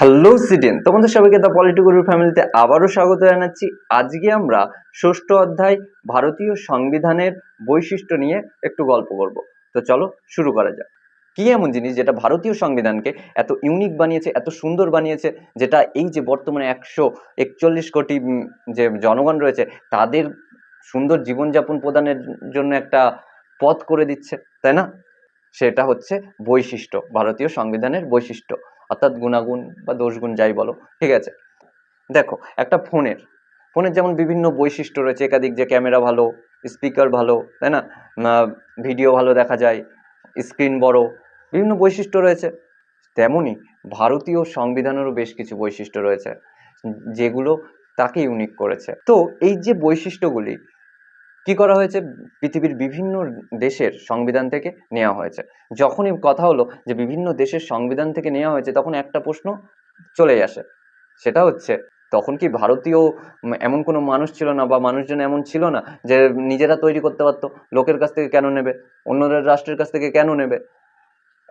Hello সিডেন তোমাদের সবাইকে the political ফ্যামিলিতে আবারও স্বাগত জানাচ্ছি। আজকে আমরা ষষ্ঠ অধ্যায় ভারতীয় সংবিধানের বৈশিষ্ট্য নিয়ে একটু গল্প করব। তো চলো শুরু করা যাক। কি এমন জিনিস যেটা ভারতীয় সংবিধানকে এত ইউনিক বানিয়েছে, এত সুন্দর বানিয়েছে, যেটা এই যে বর্তমানে একশো একচল্লিশ কোটি যে জনগণ রয়েছে, তাদের সুন্দর জীবনযাপন প্রদানের জন্য একটা পথ করে দিচ্ছে, তাই না? সেটা হচ্ছে বৈশিষ্ট্য, ভারতীয় সংবিধানের বৈশিষ্ট্য। অর্থাৎ গুণাগুণ বা দোষগুণ যাই বলো, ঠিক আছে? দেখো, একটা ফোনের ফোনের যেমন বিভিন্ন বৈশিষ্ট্য রয়েছে, একাধিক যে ক্যামেরা ভালো, স্পিকার ভালো, তাই না? ভিডিও ভালো দেখা যায়, স্ক্রিন বড়, বিভিন্ন বৈশিষ্ট্য রয়েছে। তেমনই ভারতীয় সংবিধানেরও বেশ কিছু বৈশিষ্ট্য রয়েছে, যেগুলো তাকে ইউনিক করেছে। তো এই যে বৈশিষ্ট্যগুলি কি করা হয়েছে? পৃথিবীর বিভিন্ন দেশের সংবিধান থেকে নেওয়া হয়েছে। যখনই কথা হলো যে বিভিন্ন দেশের সংবিধান থেকে নেওয়া হয়েছে, তখন একটা প্রশ্ন চলে আসে। সেটা হচ্ছে, তখন কি ভারতীয় এমন কোনো মানুষ ছিল না বা মানুষজন এমন ছিল না যে নিজেরা তৈরি করতে পারতো? লোকের কাছ থেকে কেন নেবে? অন্যদের রাষ্ট্রের কাছ থেকে কেন নেবে?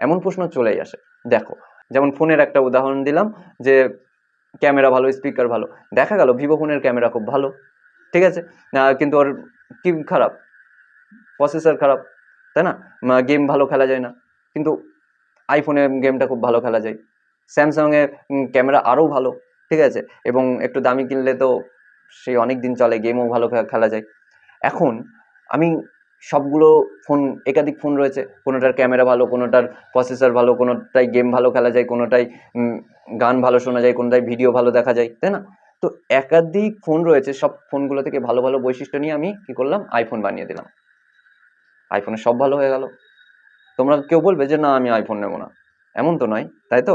এমন প্রশ্ন চলেই আসে। দেখো, যেমন ফোনের একটা উদাহরণ দিলাম যে, ক্যামেরা ভালো, স্পিকার ভালো। দেখা গেল, ভিভো ফোনের ক্যামেরা খুব ভালো। ঠিক আছে? কিন্তু ওর কি খারাপ প্রসেসর খারাপ, তাই না? গেম ভালো খেলা যায় না। কিন্তু আইফোনে গেমটা খুব ভালো খেলা যায়। স্যামসাংয়ে ক্যামেরা আরও ভালো, ঠিক আছে? এবং একটু দামি কিনলে তো সেই অনেক দিন চলে গেমও ভালো খেলা যায়। এখন আমি সবগুলো ফোন একাধিক ফোন রয়েছে। কোনোটার ক্যামেরা ভালো, কোনোটার প্রসেসর ভালো, কোনোটাই গেম ভালো খেলা যায়, কোনোটাই গান ভালো শোনা যায়, কোনোটাই ভিডিও ভালো দেখা যায়, তাই না? তো একাধিক ফোন রয়েছে, সব ফোনগুলো থেকে ভালো ভালো বৈশিষ্ট্য নিয়ে আমি কি করলাম? আইফোন বানিয়ে দিলাম। আইফোনে সব ভালো হয়ে গেল। তোমরা কেউ বলবে যে, না, আমি আইফোন নেব না। এমন তো নয়, তাই তো?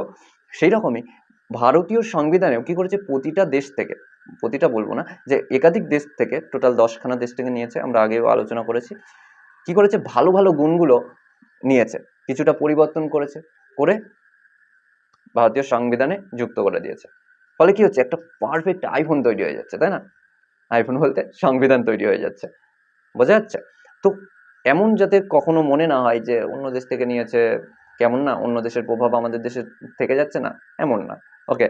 সেই রকমই ভারতীয় সংবিধানেও কি করেছে প্রতিটা দেশ থেকে, প্রতিটা বলব না, যে একাধিক দেশ থেকে টোটাল দশখানা দেশ থেকে নিয়েছে, আমরা আগেও আলোচনা করেছি, কি করেছে? ভালো ভালো গুণগুলো নিয়েছে, কিছুটা পরিবর্তন করেছে, করে ভারতীয় সংবিধানে যুক্ত করে দিয়েছে। ফলে কি হচ্ছে? একটা পারফেক্ট আইফোন তৈরি হয়ে যাচ্ছে, তাই না? আইফোন বলতে সংবিধান তৈরি হয়ে যাচ্ছে। বোঝা যাচ্ছে? তো এমন যাতে কখনো মনে না হয় যে অন্য দেশ থেকে নিয়েছে, কেমন না? অন্য দেশের প্রভাব আমাদের দেশে থেকে যাচ্ছে না? এমন না। ওকে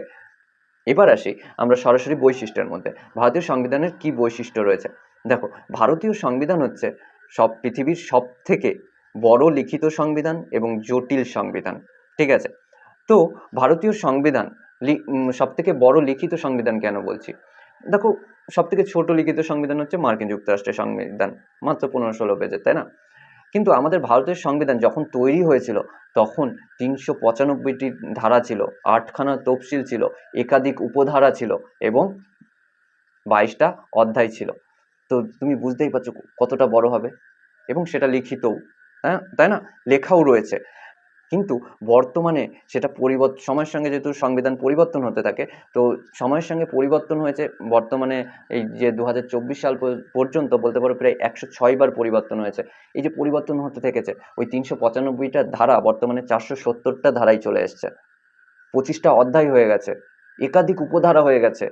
এবার আসি আমরা সরাসরি বৈশিষ্ট্যের মধ্যে। ভারতীয় সংবিধানের কি বৈশিষ্ট্য রয়েছে? দেখো, ভারতীয় সংবিধান হচ্ছে সব পৃথিবীর সব থেকে বড় লিখিত সংবিধান এবং জটিল সংবিধান। ঠিক আছে? তো ভারতীয় সংবিধান সব থেকে বড় লিখিত সংবিধান কেন বলছি? দেখো সব থেকে ছোট লিখিত সংবিধান হচ্ছে মার্কিন যুক্তরাষ্ট্রের সংবিধান, মাত্র পনেরো ষোলো পেজের, তাই না? কিন্তু আমাদের ভারতের সংবিধান যখন তৈরি হয়েছিল, তখন তিনশো পঁচানব্বইটি ধারা ছিল, আটখানা তফসিল ছিল, একাধিক উপধারা ছিল এবং বাইশটা অধ্যায় ছিল। তো তুমি বুঝতেই পারছ কতটা বড় হবে? এবং সেটা লিখিতও হ্যাঁ তাই না? লেখাও রয়েছে। কিন্তু বর্তমানে সেটা পরিবর্তন সময়ের সঙ্গে যেহেতু সংবিধান পরিবর্তন হতে থাকে, তো সময়ের সঙ্গে পরিবর্তন হয়েছে, বর্তমানে এই যে দু হাজার চব্বিশ সাল পর- পর্যন্ত বলতে পারো প্রায় একশো ছয় বার পরিবর্তন হয়েছে। এই যে পরিবর্তন হতে থেকেছে, ওই তিনশো পঁচানব্বইটা ধারা বর্তমানে চারশো সত্তরটা ধারায় চলে এসছে। পঁচিশটা অধ্যায় হয়ে গেছে, একাধিক উপধারা হয়ে গেছে,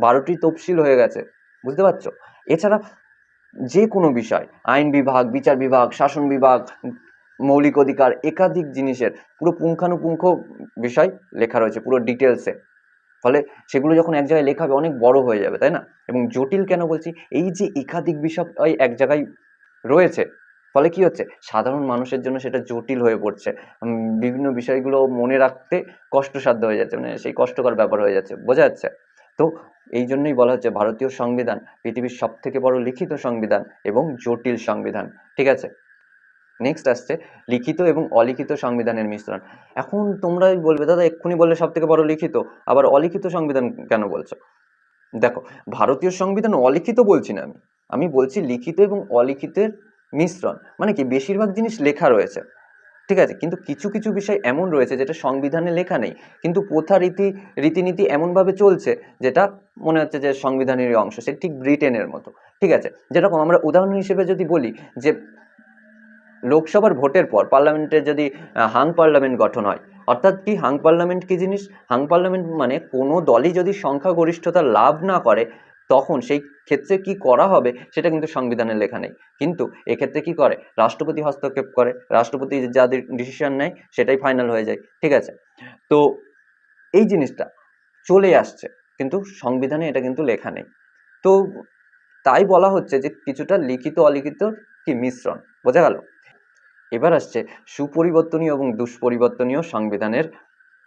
বারোটি তফসিল হয়ে গেছে, বুঝতে পারছ? এছাড়া যে কোনো বিষয়, আইন বিভাগ, বিচার বিভাগ, শাসন বিভাগ মৌলিক অধিকার, একাধিক জিনিসের পুরো পুঙ্খানুপুঙ্খ বিষয় লেখা রয়েছে, পুরো ডিটেলসে ফলে সেগুলো যখন এক জায়গায় লেখা হবে, অনেক বড় হয়ে যাবে, তাই না? এবং জটিল কেন বলছি? এই যে একাধিক বিষয় এক জায়গায় রয়েছে, ফলে কি হচ্ছে? সাধারণ মানুষের জন্য সেটা জটিল হয়ে পড়ছে। বিভিন্ন বিষয়গুলো মনে রাখতে কষ্টসাধ্য হয়ে যাচ্ছে মানে সেই কষ্টকর ব্যাপার হয়ে যাচ্ছে, বোঝা যাচ্ছে। তো এই জন্যই বলা হচ্ছে ভারতীয় সংবিধান পৃথিবীর সব থেকে বড় লিখিত সংবিধান এবং জটিল সংবিধান, ঠিক আছে? নেক্সট আসছে লিখিত এবং অলিখিত সংবিধানের মিশ্রণ। এখন তোমরাই বলবে, দাদা, এক্ষুনি বললে সব থেকে বড় লিখিত। আবার অলিখিত সংবিধান কেন বলছো? দেখো, ভারতীয় সংবিধান অলিখিত বলছি না আমি। আমি বলছি লিখিত এবং অলিখিতের মিশ্রণ। মানে কি? বেশিরভাগ জিনিস লেখা রয়েছে। ঠিক আছে? কিন্তু কিছু কিছু বিষয় এমন রয়েছে যেটা সংবিধানে লেখা নেই। কিন্তু প্রথা রীতি, রীতিনীতি এমনভাবে চলছে যেটা মনে হচ্ছে যে সংবিধানেরই অংশ। সে ঠিক ব্রিটেনের মতো। ঠিক আছে? যেরকম আমরা উদাহরণ হিসেবে যদি বলি যে লোকসভার ভোটের পর পার্লামেন্টে যদি হাং পার্লামেন্ট গঠন হয়, অর্থাৎ কি হাং পার্লামেন্ট কি জিনিস? হাং পার্লামেন্ট মানে কোনো দলই যদি সংখ্যাগরিষ্ঠতা লাভ না করে, তখন সেই ক্ষেত্রে কি করা হবে সেটা কিন্তু সংবিধানে লেখা নেই। কিন্তু এক্ষেত্রে কি করে? রাষ্ট্রপতি হস্তক্ষেপ করে। রাষ্ট্রপতি যা ডিসিশন নেয়, সেটাই ফাইনাল হয়ে যায়। ঠিক আছে? তো এই জিনিসটা চলে আসছে, কিন্তু সংবিধানে এটা কিন্তু লেখা নেই। তো তাই বলা হচ্ছে যে কিছুটা লিখিত অলিখিত কি মিশ্রণ, বোঝা গেল? এবার আসছে সুপরিবর্তনীয় এবং দুষ্পরিবর্তনীয় সংবিধানের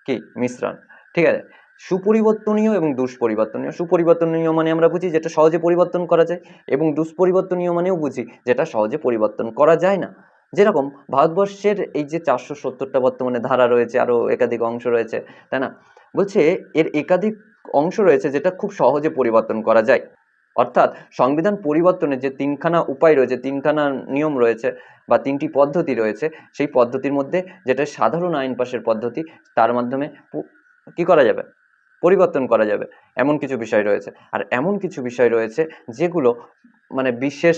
কি মিশ্রণ। ঠিক আছে? সুপরিবর্তনীয় এবং দুষ্পরিবর্তনীয়। সুপরিবর্তনীয় মানে আমরা বুঝি যেটা সহজে পরিবর্তন করা যায় এবং দুষ্পরিবর্তনীয় মানেও বুঝি যেটা সহজে পরিবর্তন করা যায় না। যেরকম ভারতবর্ষের এই যে চারশো সত্তরটা বর্তমানে ধারা রয়েছে, আরও একাধিক অংশ রয়েছে, তাই না? বলছে এর একাধিক অংশ রয়েছে যেটা খুব সহজে পরিবর্তন করা যায়। অর্থাৎ সংবিধান পরিবর্তনের যে তিনখানা উপায় রয়েছে, তিনখানা নিয়ম রয়েছে বা তিনটি পদ্ধতি রয়েছে, সেই পদ্ধতির মধ্যে যেটা সাধারণ আইন পাশের পদ্ধতি, তার মাধ্যমে কি করা যাবে? পরিবর্তন করা যাবে। এমন কিছু বিষয় রয়েছে। আর এমন কিছু বিষয় রয়েছে যেগুলো মানে বিশেষ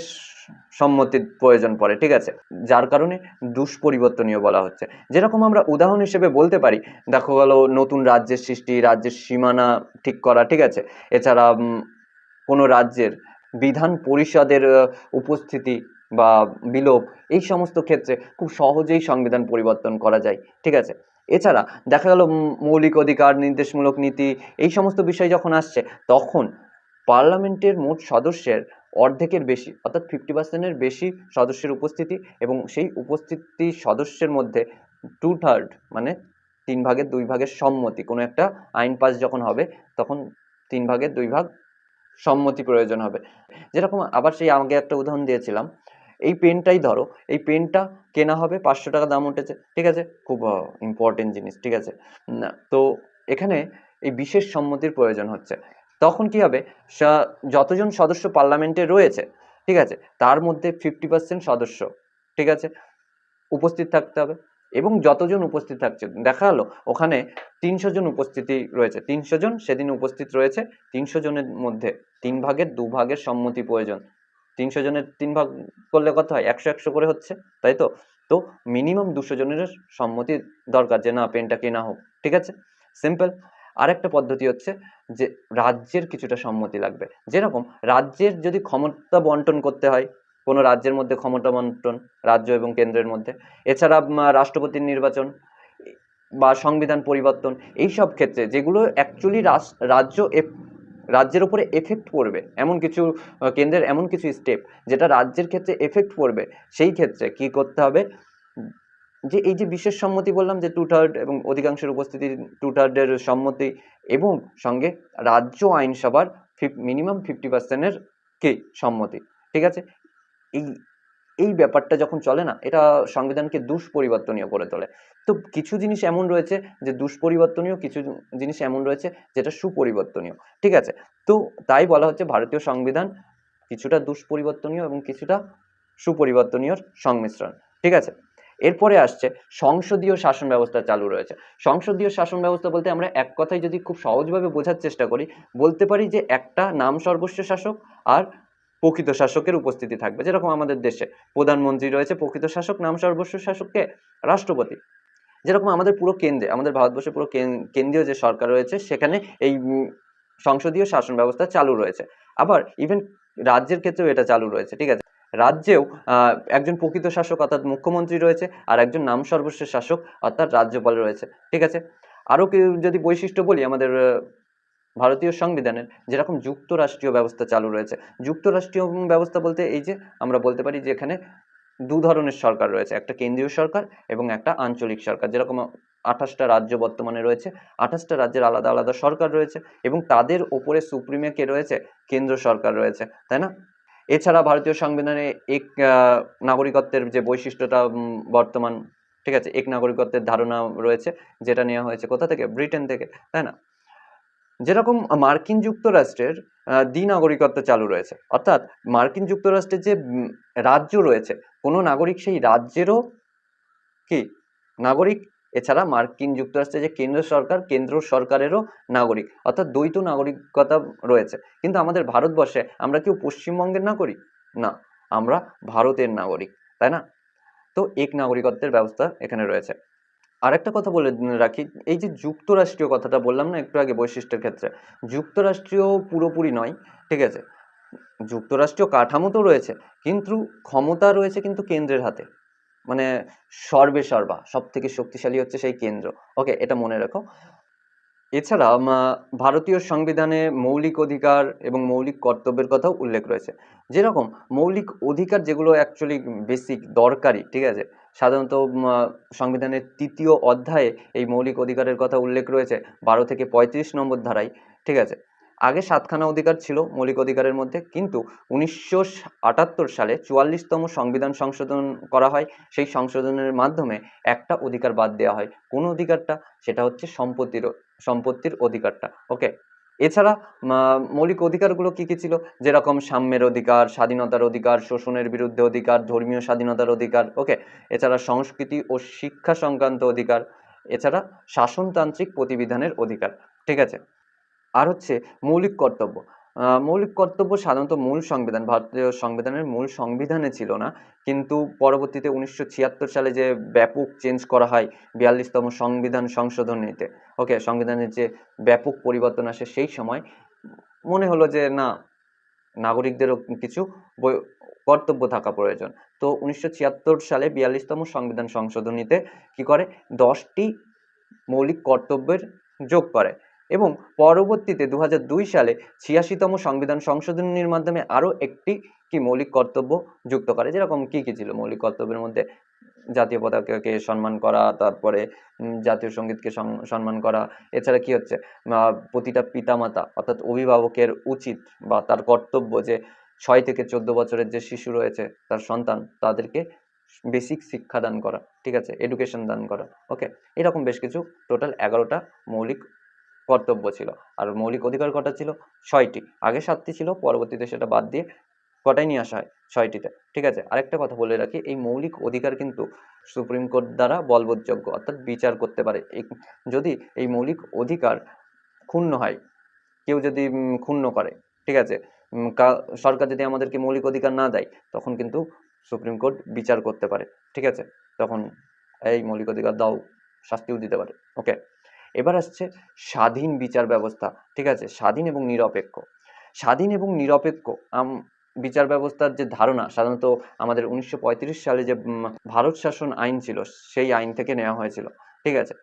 সম্মতির প্রয়োজন পড়ে, ঠিক আছে? যার কারণে দুষ্পরিবর্তনীয় বলা হচ্ছে। যেরকম আমরা উদাহরণ হিসেবে বলতে পারি, দেখো গেল নতুন রাজ্যের সৃষ্টি, রাজ্যের সীমানা ঠিক করা, ঠিক আছে? এছাড়া কোনো রাজ্যের বিধান পরিষদের উপস্থিতি বা বিলোপ, এই সমস্ত ক্ষেত্রে খুব সহজেই সংবিধান পরিবর্তন করা যায়, ঠিক আছে? এছাড়া দেখা গেল মৌলিক অধিকার, নির্দেশমূলক নীতি, এই সমস্ত বিষয় যখন আসছে, তখন পার্লামেন্টের মোট সদস্যের অর্ধেকের বেশি, অর্থাৎ ফিফটি পার্সেন্টের বেশি সদস্যের উপস্থিতি এবং সেই উপস্থিতি সদস্যের মধ্যে টু থার্ড মানে তিন ভাগের দুই ভাগের সম্মতি, কোনো একটা আইন পাস যখন হবে, তখন তিন ভাগের দুই ভাগ সম্মতি প্রয়োজন হবে। যেরকম আবার সেই আগে একটা উদাহরণ দিয়েছিলাম এই পেনটাই ধরো এই পেনটা কেনা হবে পাঁচশো টাকা দাম উঠেছে ঠিক আছে? খুব ইম্পর্টেন্ট জিনিস ঠিক আছে? উম, তো এখানে এই বিশেষ সম্মতির প্রয়োজন হচ্ছে। তখন কি হবে? যতজন সদস্য পার্লামেন্টে রয়েছে ঠিক আছে? তার মধ্যে ফিফটি পার্সেন্ট সদস্য ঠিক আছে? উপস্থিত থাকতে হবে। এবং যতজন উপস্থিত থাকছে দেখা গেলো ওখানে তিনশো জন উপস্থিতি রয়েছে। তিনশো জন সেদিন উপস্থিত রয়েছে, তিনশো জনের মধ্যে তিন ভাগের দু ভাগের সম্মতি প্রয়োজন। তিনশো জনের তিন ভাগ করলে কত হয়? একশো একশো করে হচ্ছে, তাই তো? তো মিনিমাম দুশো জনের সম্মতি দরকার যে না, পেনটা কেনা হোক, ঠিক আছে? সিম্পল। আরেকটা পদ্ধতি হচ্ছে যে, রাজ্যের কিছুটা সম্মতি লাগবে। যেরকম রাজ্যের যদি ক্ষমতা বন্টন করতে হয় কোনো রাজ্যের মধ্যে ক্ষমতা বন্টন রাজ্য এবং কেন্দ্রের মধ্যে। এছাড়া রাষ্ট্রপতির নির্বাচন বা সংবিধান পরিবর্তন এই সব ক্ষেত্রে যেগুলো অ্যাকচুয়ালি রাজ্য রাজ্যের উপরে এফেক্ট পড়বে, এমন কিছু কেন্দ্রের এমন কিছু স্টেপ যেটা রাজ্যের ক্ষেত্রে এফেক্ট পড়বে, সেই ক্ষেত্রে কি করতে হবে? যে এই যে বিশেষ সম্মতি বললাম যে টু থার্ড এবং অধিকাংশের উপস্থিতি টু থার্ডের সম্মতি এবং সঙ্গে রাজ্য আইনসভার মিনিমাম ফিফটি পার্সেন্টের কি সম্মতি, ঠিক আছে? এই এই ব্যাপারটা যখন চলে না, এটা সংবিধানকে দুষ্পরিবর্তনীয় করে তোলে। তো কিছু জিনিস এমন রয়েছে যে দুষ্পরিবর্তনীয়, কিছু জিনিস এমন রয়েছে যেটা সুপরিবর্তনীয়, ঠিক আছে? তো তাই বলা হচ্ছে ভারতীয় সংবিধান কিছুটা দুষ্পরিবর্তনীয় এবং কিছুটা সুপরিবর্তনীয় সংমিশ্রণ, ঠিক আছে? এরপরে আসছে সংসদীয় শাসন ব্যবস্থা চালু রয়েছে। সংসদীয় শাসন ব্যবস্থা বলতে আমরা এক কথায় যদি খুব সহজভাবে বোঝার চেষ্টা করি, বলতে পারি যে একটা নাম সর্বস্ব শাসক আর প্রকৃত শাসকের উপস্থিতি থাকবে। যেরকম আমাদের দেশে প্রধানমন্ত্রী রয়েছে, প্রকৃত শাসক, নাম সর্বস্ব শাসককে রাষ্ট্রপতি। যেরকম আমাদের পুরো কেন্দ্রে, আমাদের ভারতবর্ষে পুরো কেন- কেন্দ্রীয় যে সরকার রয়েছে, সেখানে এই সংসদীয় শাসন ব্যবস্থা চালু রয়েছে। আবার ইভেন রাজ্যের ক্ষেত্রেও এটা চালু রয়েছে, ঠিক আছে? রাজ্যেও একজন প্রকৃত শাসক অর্থাৎ মুখ্যমন্ত্রী রয়েছে, আর একজন নাম সর্বস্ব শাসক অর্থাৎ রাজ্যপাল রয়েছে, ঠিক আছে? আরও যদি বৈশিষ্ট্য বলি আমাদের ভারতীয় সংবিধানের যেরকম যুক্তরাষ্ট্রীয় ব্যবস্থা চালু রয়েছে। যুক্তরাষ্ট্রীয় ব্যবস্থা বলতে এই যে আমরা বলতে পারি যে এখানে দু ধরনের সরকার রয়েছে, একটা কেন্দ্রীয় সরকার এবং একটা আঞ্চলিক সরকার। যেরকম আঠাশটা রাজ্য বর্তমানে রয়েছে, আঠাশটা রাজ্যের আলাদা আলাদা সরকার রয়েছে এবং তাদের ওপরে সুপ্রিমে কে রয়েছে? কেন্দ্র সরকার রয়েছে, তাই না? এছাড়া ভারতীয় সংবিধানে এক নাগরিকত্বের যে বৈশিষ্ট্যটা বর্তমান, ঠিক আছে, এক নাগরিকত্বের ধারণা রয়েছে, যেটা নেওয়া হয়েছে কোথা থেকে? ব্রিটেন থেকে, তাই না? যেরকম মার্কিন যুক্তরাষ্ট্রের আহ, দ্বিনাগরিকত্ব চালু রয়েছে। অর্থাৎ মার্কিন যুক্তরাষ্ট্রের যে রাজ্য রয়েছে কোনো নাগরিক সেই রাজ্যেরও কি? নাগরিক। এছাড়া মার্কিন যুক্তরাষ্ট্রের যে কেন্দ্র সরকার কেন্দ্র সরকারেরও নাগরিক। অর্থাৎ দ্বৈত নাগরিকতা রয়েছে। কিন্তু আমাদের ভারতবর্ষে আমরা কেউ পশ্চিমবঙ্গের নাগরিক? না আমরা ভারতের নাগরিক। তাই না? তো এক নাগরিকত্বের ব্যবস্থা এখানে রয়েছে। আরেকটা কথা বলে রাখি, এই যে যুক্তরাষ্ট্রীয় কথাটা বললাম না একটু আগে বৈশিষ্ট্যের ক্ষেত্রে, যুক্তরাষ্ট্রীয় পুরোপুরি নয়, ঠিক আছে? যুক্তরাষ্ট্রীয় কাঠামো তো রয়েছে, কিন্তু ক্ষমতা রয়েছে কিন্তু কেন্দ্রের হাতে মানে সর্বে সর্বা সব থেকে শক্তিশালী হচ্ছে সেই কেন্দ্র, ওকে, এটা মনে রাখো। এছাড়া ভারতীয় সংবিধানে মৌলিক অধিকার এবং মৌলিক কর্তব্যের কথাও উল্লেখ রয়েছে, যেরকম মৌলিক অধিকার যেগুলো অ্যাকচুয়ালি বেসিক দরকারি, ঠিক আছে? সাধারণত সংবিধানের তৃতীয় অধ্যায়ে এই মৌলিক অধিকারের কথা উল্লেখ রয়েছে, বারো থেকে পঁয়ত্রিশ নম্বর ধারায়, ঠিক আছে? আগে সাতখানা অধিকার ছিল মৌলিক অধিকারের মধ্যে, কিন্তু উনিশশো আটাত্তর সালে চুয়াল্লিশতম সংবিধান সংশোধন করা হয়। সেই সংশোধনের মাধ্যমে একটা অধিকার বাদ দেওয়া হয়। কোন অধিকারটা? সেটা হচ্ছে সম্পত্তির সম্পত্তির অধিকারটা ওকে এছাড়া মৌলিক অধিকারগুলো কি কি ছিল? যেরকম সাম্যের অধিকার, স্বাধীনতার অধিকার, শোষণের বিরুদ্ধে অধিকার, ধর্মীয় স্বাধীনতার অধিকার, ওকে? এছাড়া সংস্কৃতি ও শিক্ষা সংক্রান্ত অধিকার, এছাড়া শাসনতান্ত্রিক প্রতিবিধানের অধিকার, ঠিক আছে? আর হচ্ছে মৌলিক কর্তব্য। মৌলিক কর্তব্য সাধারণত মূল সংবিধান, ভারতীয় সংবিধানের মূল সংবিধানে ছিল না। কিন্তু পরবর্তীতে উনিশশো ছিয়াত্তর সালে যে ব্যাপক চেঞ্জ করা হয় বিয়াল্লিশতম সংবিধান সংশোধনীতে ওকে সংবিধানের যে ব্যাপক পরিবর্তন আসে সেই সময় মনে হলো যে না, নাগরিকদেরও কিছু কর্তব্য থাকা প্রয়োজন। তো উনিশশো ছিয়াত্তর সালে বিয়াল্লিশতম সংবিধান সংশোধনীতে কি করে? দশটি মৌলিক কর্তব্যের যোগ করে। এবং পরবর্তীতে দু সালে ছিয়াশিতম সংবিধান সংশোধনীর মাধ্যমে আরও একটি কি মৌলিক কর্তব্য যুক্ত করে, যেরকম কি কি ছিল? মৌলিক কর্তব্যের মধ্যে জাতীয় পতাকাকে সম্মান করা, তারপরে জাতীয় সঙ্গীতকে সম্মান করা, এছাড়া কি হচ্ছে? প্রতিটা পিতামাতা অর্থাৎ অভিভাবকের উচিত বা তার কর্তব্য যে ছয় থেকে চোদ্দ বছরের যে শিশু রয়েছে, তার সন্তান, তাদেরকে বেসিক শিক্ষা দান করা, ঠিক আছে? এডুকেশন দান করা, ওকে? এরকম বেশ কিছু টোটাল এগারোটা মৌলিক কর্তব্য ছিল। আর মৌলিক অধিকার কটা ছিল ছয়টি। আগে সাতটি ছিল, পরবর্তীতে সেটা বাদ দিয়ে কটাই নিয়ে আসা হয়? ছয়টিতে। ঠিক আছে? আরেকটা কথা বলে রাখি, এই মৌলিক অধিকার কিন্তু সুপ্রিম কোর্ট দ্বারা বলবৎযোগ্য, অর্থাৎ বিচার করতে পারে। যদি এই মৌলিক অধিকার ক্ষুণ্ণ হয়, কেউ যদি ক্ষুণ্ণ করে, ঠিক আছে? সরকার যদি আমাদেরকে মৌলিক অধিকার না দেয়, তখন কিন্তু সুপ্রিম কোর্ট বিচার করতে পারে। ঠিক আছে? তখন এই মৌলিক অধিকার দাও, শাস্তিও দিতে পারে। ওকে এবার আসছে স্বাধীন বিচার ব্যবস্থা, ঠিক আছে? স্বাধীন এবং নিরপেক্ষ। স্বাধীন এবং নিরপেক্ষ বিচার ব্যবস্থার যে ধারণা, সাধারণত আমাদের উনিশশো পঁয়ত্রিশ সালে যে ভারত শাসন আইন ছিল, সেই আইন থেকে নেওয়া হয়েছিল, ঠিক আছে?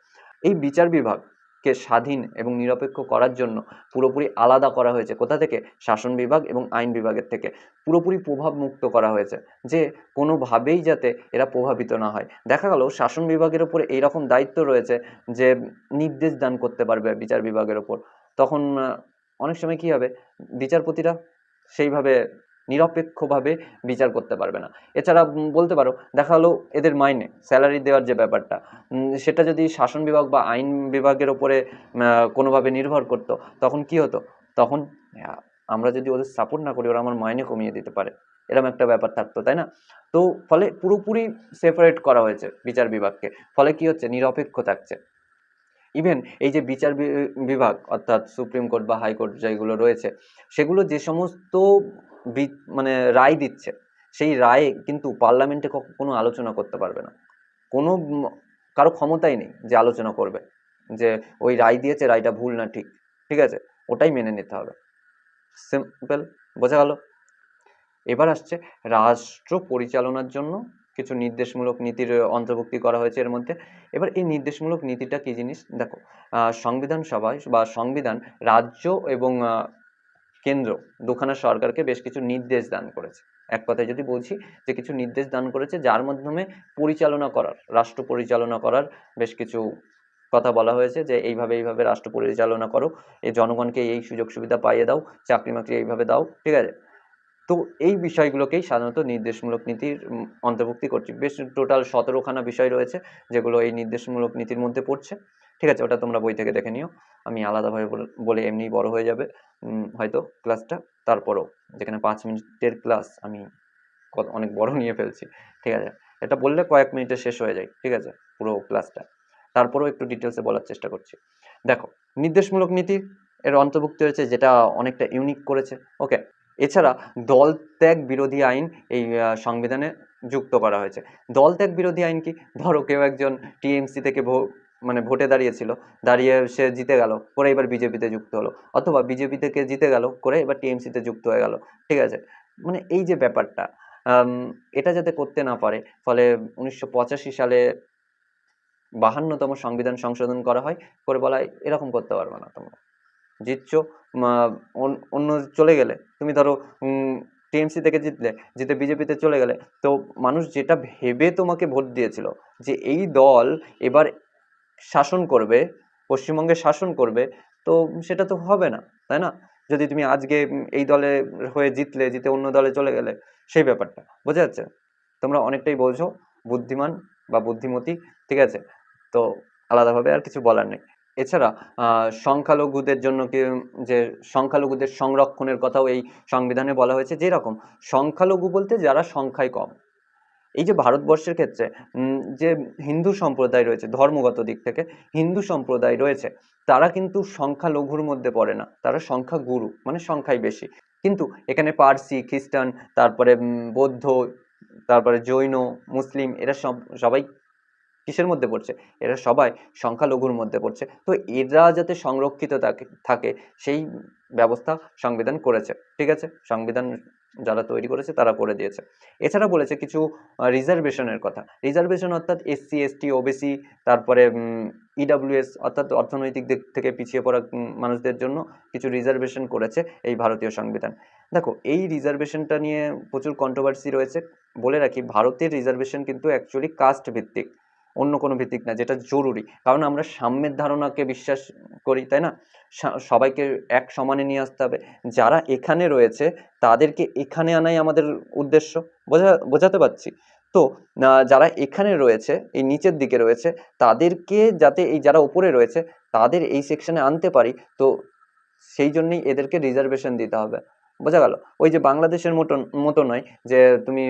এই বিচার বিভাগকে স্বাধীন এবং নিরপেক্ষ করার জন্য পুরোপুরি আলাদা করা হয়েছে। কোথা থেকে? শাসন বিভাগ এবং আইন বিভাগের থেকে। পুরোপুরি প্রভাব মুক্ত করা হয়েছে যে কোনোভাবেই যাতে এরা প্রভাবিত না হয়। দেখা গেল শাসন বিভাগের ওপরে এইরকম দায়িত্ব রয়েছে যে নির্দেশ দান করতে পারবে বিচার বিভাগের ওপর তখন অনেক সময় কি হবে? বিচারপতিরা সেইভাবে নিরপেক্ষভাবে বিচার করতে পারবে না। এছাড়া বলতে পারো, দেখা হলো এদের মাইনে, স্যালারি দেওয়ার যে ব্যাপারটা সেটা যদি শাসন বিভাগ বা আইন বিভাগের ওপরে কোনোভাবে নির্ভর করতো, তখন কি হতো? তখন আমরা যদি ওদের সাপোর্ট না করি, ওরা আমার মাইনে কমিয়ে দিতে পারে। এরকম একটা ব্যাপার থাকতো, তাই না? তো ফলে পুরোপুরি সেপারেট করা হয়েছে বিচার বিভাগকে। ফলে কি হচ্ছে? নিরপেক্ষ থাকছে। ইভেন এই যে বিচার বিভাগ, অর্থাৎ সুপ্রিম কোর্ট বা হাইকোর্ট যেগুলো রয়েছে, সেগুলো যে সমস্ত মানে রায় দিচ্ছে। সেই রায়ে কিন্তু পার্লামেন্টে কোনো আলোচনা করতে পারবে না। কোনো কারও ক্ষমতাই নেই যে আলোচনা করবে যে ওই রায় দিয়েছে, রায়টা ভুল না ঠিক। ঠিক আছে? ওটাই মেনে নিতে হবে। সিম্পল, বোঝা গেল? এবার আসছে রাষ্ট্র পরিচালনার জন্য কিছু নির্দেশমূলক নীতির অন্তর্ভুক্তি করা হয়েছে এর মধ্যে। এবার এই নির্দেশমূলক নীতিটা কি জিনিস? দেখো সংবিধান সভায় বা সংবিধান রাজ্য এবং কেন্দ্র। দুখানা সরকারকে বেশ কিছু নির্দেশ দান করেছে। এক কথায় যদি বলছি যে কিছু নির্দেশ দান করেছে, যার মাধ্যমে পরিচালনা করার, রাষ্ট্র পরিচালনা করার বেশ কিছু কথা বলা হয়েছে যে এইভাবে এইভাবে রাষ্ট্র পরিচালনা করো এই জনগণকে এই সুযোগ সুবিধা পাইয়ে দাও, চাকরি মাকরি এইভাবে দাও, ঠিক আছে? তো এই বিষয়গুলোকেই সাধারণত নির্দেশমূলক নীতির অন্তর্ভুক্তি করছি। বেশ টোটাল সতেরোখানা বিষয় রয়েছে যেগুলো এই নির্দেশমূলক নীতির মধ্যে পড়ছে। ঠিক আছে, ওটা তোমরা বই থেকে দেখে নিও। আমি আলাদাভাবে বলে- এমনি বড় হয়ে যাবে। হয়তো ক্লাসটা তারপরও, যেখানে পাঁচ মিনিটের ক্লাস আমি কত, অনেক বড় নিয়ে ফেলছি, ঠিক আছে? এটা বললে কয়েক মিনিটে শেষ হয়ে যায়, ঠিক আছে? পুরো ক্লাসটা। তারপরেও একটু ডিটেলসে বলার চেষ্টা করছি। দেখো, নির্দেশমূলক নীতি এর অন্তর্ভুক্ত হয়েছে, যেটা অনেকটা ইউনিক করেছে ওকে এছাড়া দল ত্যাগ বিরোধী আইন এই সংবিধানে যুক্ত করা হয়েছে। দল ত্যাগ বিরোধী আইন কি? ধরো কেউ একজন টিএমসি থেকে মানে ভোটে দাঁড়িয়েছিল, দাঁড়িয়ে সে জিতে গেল, করে এবার বিজেপিতে যুক্ত হলো। অথবা বিজেপি থেকে জিতে গেল, করে এবার টিএমসিতে যুক্ত হয়ে গেল, ঠিক আছে? মানে এই যে ব্যাপারটা এটা যাতে করতে না পারে, ফলে উনিশশো পঁচাশি সালে বাহান্নতম সংবিধান সংশোধন করা হয়, করে বলা এরকম করতে পারবে না তোমরা। জিতছো অন্য চলে গেলে, তুমি ধরো টিএমসি থেকে জিতলে, জিতে বিজেপিতে চলে গেলে, তো মানুষ যেটা ভেবে তোমাকে ভোট দিয়েছিল, যে এই দল এবার শাসন করবে, পশ্চিমবঙ্গে শাসন করবে, তো সেটা তো হবে না, তাই না? যদি তুমি আজকে এই দলে হয়ে জিতলে, জিতে অন্য দলে চলে গেলে, সেই ব্যাপারটা, বোঝা যাচ্ছে? তোমরা অনেকটাই বলছো, বুদ্ধিমান বা বুদ্ধিমতী, ঠিক আছে? তো আলাদাভাবে আর কিছু বলার নেই। এছাড়া সংখ্যালঘুদের জন্য কি, যে সংখ্যালঘুদের সংরক্ষণের কথাও এই সংবিধানে বলা হয়েছে যেরকম সংখ্যালঘু বলতে যারা সংখ্যায় কম এই যে ভারতবর্ষের ক্ষেত্রে যে হিন্দু সম্প্রদায় রয়েছে, ধর্মগত দিক থেকে হিন্দু সম্প্রদায় রয়েছে, তারা কিন্তু সংখ্যালঘুর মধ্যে পড়ে না। তারা সংখ্যা গুরু মানে সংখ্যাই বেশি। কিন্তু এখানে পার্সি, খ্রিস্টান, তারপরে বৌদ্ধ, তারপরে জৈন, মুসলিম, এরা সব, সবাই কিসের মধ্যে পড়ছে? এরা সবাই সংখ্যালঘুর মধ্যে পড়ছে। তো এরা যাতে সংরক্ষিত থাকে থাকে, সেই ব্যবস্থা সংবিধান করেছে। ঠিক আছে? সংবিধান যারা তৈরি করেছে তারা করে দিয়েছে। এছাড়া বলেছে কিছু রিজার্ভেশনের কথা। রিজার্ভেশন অর্থাৎ এসসি এসটি ওবিসি তারপরে ইডাব্লিউএস অর্থাৎ অর্থনৈতিক দিক থেকে পিছিয়ে পড়া মানুষদের জন্য কিছু রিজার্ভেশন করেছে এই ভারতীয় সংবিধান। দেখো, এই রিজার্ভেশনটা নিয়ে প্রচুর কন্ট্রোভার্সি রয়েছে। বলে রাখি, ভারতের রিজার্ভেশন কিন্তু অ্যাকচুয়ালি কাস্ট ভিত্তিক। অন্য কোনো ভিত্তিক না, যেটা জরুরি। কারণ আমরা সাম্যের ধারণাকে বিশ্বাস করি, তাই না? সবাইকে এক সমানে নিয়ে আসতে হবে। যারা এখানে রয়েছে, তাদেরকে এখানে আনাই আমাদের উদ্দেশ্য। বোঝা, বোঝাতে পারছি? তো যারা এখানে রয়েছে, এই নিচের দিকে রয়েছে, তাদেরকে যাতে এই যারা উপরে রয়েছে, তাদের এই সেকশনে আনতে পারি, তো সেই জন্যই এদেরকে রিজার্ভেশন দিতে হবে। বোঝা গেল? ওই যে বাংলাদেশের মতো মতো নয় যে, তুমি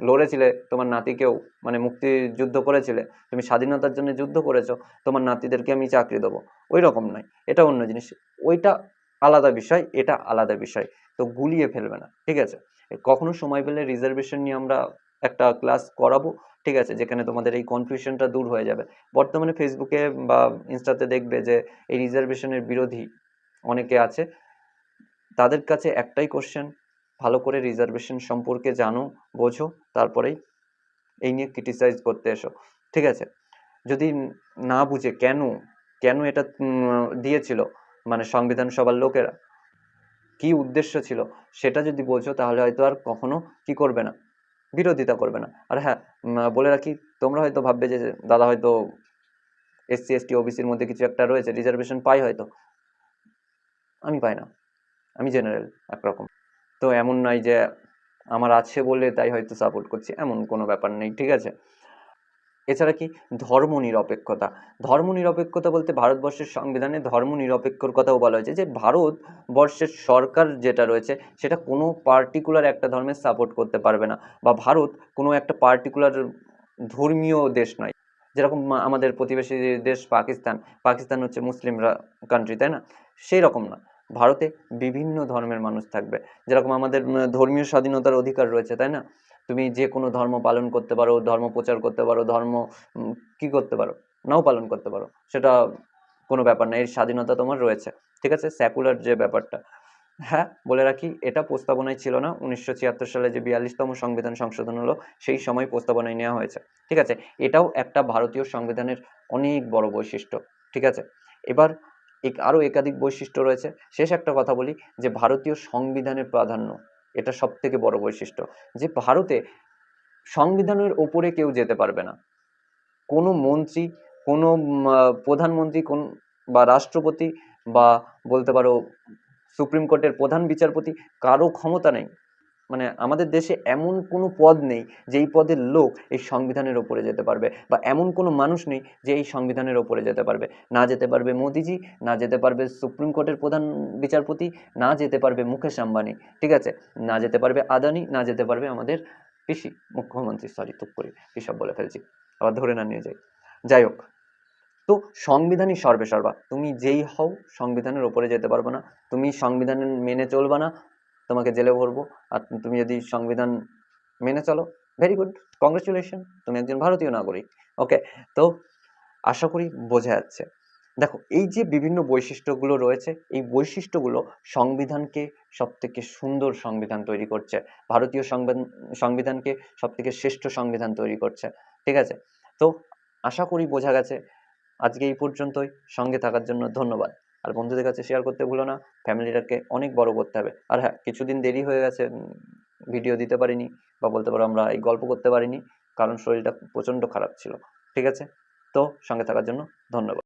লড়েছিলে, তোমার নাতিকেও মানে মুক্তিযুদ্ধ করেছিলে, তুমি স্বাধীনতার জন্য যুদ্ধ করেছ, তোমার নাতিদেরকে আমি চাকরি দেবো। ওই রকম নয়, এটা অন্য জিনিস। ওইটা আলাদা বিষয়, এটা আলাদা বিষয়। তো গুলিয়ে ফেলবে না, ঠিক আছে? কখনো সময় পেলে রিজার্ভেশন নিয়ে আমরা একটা ক্লাস করাবো, ঠিক আছে? যেখানে তোমাদের এই কনফিউশনটা দূর হয়ে যাবে। বর্তমানে ফেসবুকে বা ইনস্টাতে দেখবে যে, এই রিজার্ভেশনের বিরোধী অনেকে আছে। তাদের কাছে একটাই কোশ্চেন ভালো করে রিজার্ভেশন সম্পর্কে জানো, বোঝো, তারপরেই এই নিয়ে ক্রিটিসাইজ করতে এসো। ঠিক আছে? যদি না বুঝে কেন কেন এটা দিয়েছিল মানে সংবিধান সভার লোকেরা? কি উদ্দেশ্য ছিল? সেটা যদি বোঝো, তাহলে হয়তো আর কখনো কি করবে না? বিরোধিতা করবে না। আর হ্যাঁ বলে রাখি, তোমরা হয়তো ভাববে যে দাদা হয়তো এসসি, এসটি, ওবিসির মধ্যে কিছু একটা রয়েছে রিজার্ভেশন পাই হয়তো। আমি পাই না। আমি জেনারেল একরকম তো এমন নয় যে আমার আছে বলে তাই হয়তো সাপোর্ট করছি, এমন কোনো ব্যাপার নেই, ঠিক আছে? এছাড়া কি? ধর্ম নিরপেক্ষতা ধর্ম নিরপেক্ষতা বলতে ভারতবর্ষের সংবিধানে ধর্ম নিরপেক্ষর কথাও বলা হয়েছে যে ভারতবর্ষের সরকার যেটা রয়েছে সেটা কোনো পার্টিকুলার একটা ধর্মের সাপোর্ট করতে পারবে না বা ভারত কোনো একটা পার্টিকুলার ধর্মীয় দেশ নয়। যেরকম আমাদের প্রতিবেশী দেশ পাকিস্তান পাকিস্তান হচ্ছে মুসলিমরা কান্ট্রি তাই না? সেই রকম না। ভারতে বিভিন্ন ধর্মের মানুষ থাকবে। যেরকম আমাদের ধর্মীয় স্বাধীনতার অধিকার রয়েছে, তাই না? তুমি যে কোনো ধর্ম পালন করতে পারো, ধর্ম প্রচার করতে পারো, ধর্ম কি করতে পারো, নাও পালন করতে পারো, সেটা কোনো ব্যাপার না, এর স্বাধীনতা তোমার রয়েছে, ঠিক আছে? সেকুলার যে ব্যাপারটা। হ্যাঁ বলে রাখি, এটা প্রস্তাবনায় ছিল না, উনিশশো ছিয়াত্তর সালে যে বিয়াল্লিশতম সংবিধান সংশোধন হলো, সেই সময় প্রস্তাবনায় নেওয়া হয়েছে, ঠিক আছে? এটাও একটা ভারতীয় সংবিধানের অনেক বড় বৈশিষ্ট্য, ঠিক আছে? এবার এক, আরও একাধিক বৈশিষ্ট্য রয়েছে। শেষ একটা কথা বলি যে ভারতীয় সংবিধানের প্রাধান্য, এটা সব থেকে বড় বৈশিষ্ট্য। যে ভারতে সংবিধানের ওপরে কেউ যেতে পারবে না। কোনো মন্ত্রী, কোনো প্রধানমন্ত্রী, কোন বা রাষ্ট্রপতি বা বলতে পারো সুপ্রিম কোর্টের প্রধান বিচারপতি কারও ক্ষমতা নেই। মানে আমাদের দেশে এমন কোনো পদ নেই যেই পদের লোক এই সংবিধানের ওপরে যেতে পারবে বা এমন কোনো মানুষ নেই যে এই সংবিধানের ওপরে যেতে পারবে। না যেতে পারবে মোদিজি, না যেতে পারবে সুপ্রিম কোর্টের প্রধান বিচারপতি, না যেতে পারবে মুকেশ আম্বানি, ঠিক আছে? না যেতে পারবে আদানি, না যেতে পারবে আমাদের পিসি মুখ্যমন্ত্রী সরি তুপ করি সব বলে ফেলছি, আবার ধরে না নিয়ে যাই। যাই হোক, তো সংবিধানই সর্বে সর্বা তুমি যেই হও, সংবিধানের ওপরে যেতে পারবে না। তুমি সংবিধান মেনে চলবে না। তোমাকে জেলে ভরবো। আর তুমি যদি সংবিধান মেনে চলো ভেরি গুড কংগ্রেচুলেশন তুমি একজন ভারতীয় নাগরিক। ওকে তো আশা করি বোঝা যাচ্ছে। দেখো, এই যে বিভিন্ন বৈশিষ্ট্যগুলো রয়েছে, এই বৈশিষ্ট্যগুলো সংবিধানকে সব থেকে সুন্দর সংবিধান তৈরি করছে। ভারতীয় সংবিধান, সংবিধানকে সব থেকে শ্রেষ্ঠ সংবিধান তৈরি করছে। ঠিক আছে? তো আশা করি বোঝা গেছে। আজকে এই পর্যন্তই। সঙ্গে থাকার জন্য ধন্যবাদ। আর বন্ধুদের কাছে শেয়ার করতে ভুলো না। ফ্যামিলিটাকে অনেক বড় করতে হবে। আর হ্যাঁ কিছুদিন দেরি হয়ে গেছে ভিডিও দিতে পারিনি বা বলতে পারো আমরা এই গল্প করতে পারিনি, কারণ শরীরটা প্রচণ্ড খারাপ ছিল। ঠিক আছে? তো সঙ্গে থাকার জন্য ধন্যবাদ।